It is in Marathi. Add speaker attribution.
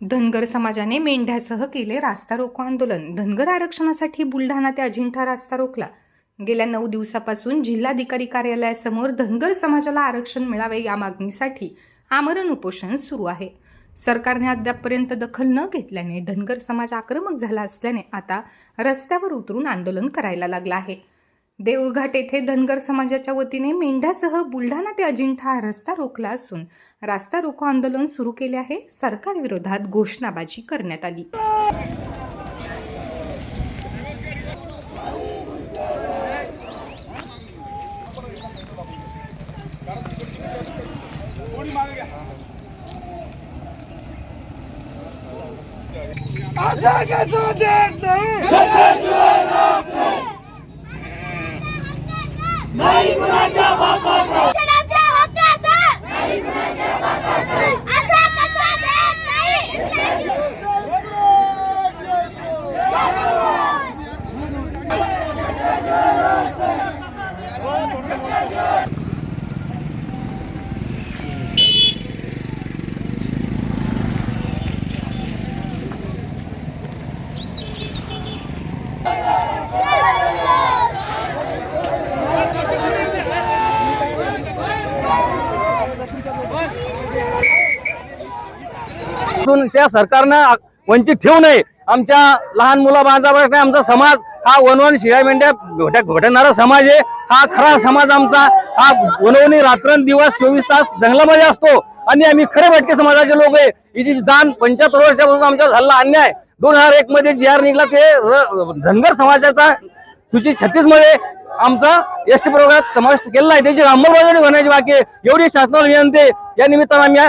Speaker 1: धनगर समाजाने मेंढ्यासह केले रास्ता रोको आंदोलन. धनगर आरक्षणासाठी बुलढाणा ते अजिंठा रास्ता रोखला. गेल्या नऊ दिवसापासून जिल्हाधिकारी कार्यालयासमोर धनगर समाजाला आरक्षण मिळावे या मागणीसाठी आमरण उपोषण सुरू आहे. सरकारने अद्यापपर्यंत दखल न घेतल्याने धनगर समाज आक्रमक झाला असल्याने आता रस्त्यावर उतरून आंदोलन करायला लागला आहे. देऊळघाट येथे धनगर समाजाच्या वतीने मेंढ्यासह बुलढाणा ते अजिंठा हा रस्ता रोखला असून रास्ता रोको आंदोलन सुरू केले आहे. सरकारविरोधात घोषणाबाजी करण्यात आली.
Speaker 2: असं कसं
Speaker 3: शिक्षणाच्या हक्काचा
Speaker 4: असून त्या सरकारनं वंचित ठेवू नये. आमच्या लहान मुला बांधावर आमचा समाज हा वनवन शिळ्या मेंढ्या घोट्या घोटणारा समाज आहे. हा खरा समाज आमचा. हा वनवणी रात्रंदिवस चोवीस तास जंगलामध्ये असतो. आणि आम्ही खरे भटके समाजाचे लोक आहे. हिची जाण पंच्याहत्तर वर्षापासून आमच्या झालेला अन्याय. दोन हजार एक मध्ये जी आर निघला ते धनगर समाजाचा सूची छत्तीसमध्ये आमचा एस टी प्रवर्गात समाविष्ट केलेला आहे. त्याची अंमलबजावणी होण्याची बाकी आहे. एवढी शासनाला विनंती या निमित्तानं आम्ही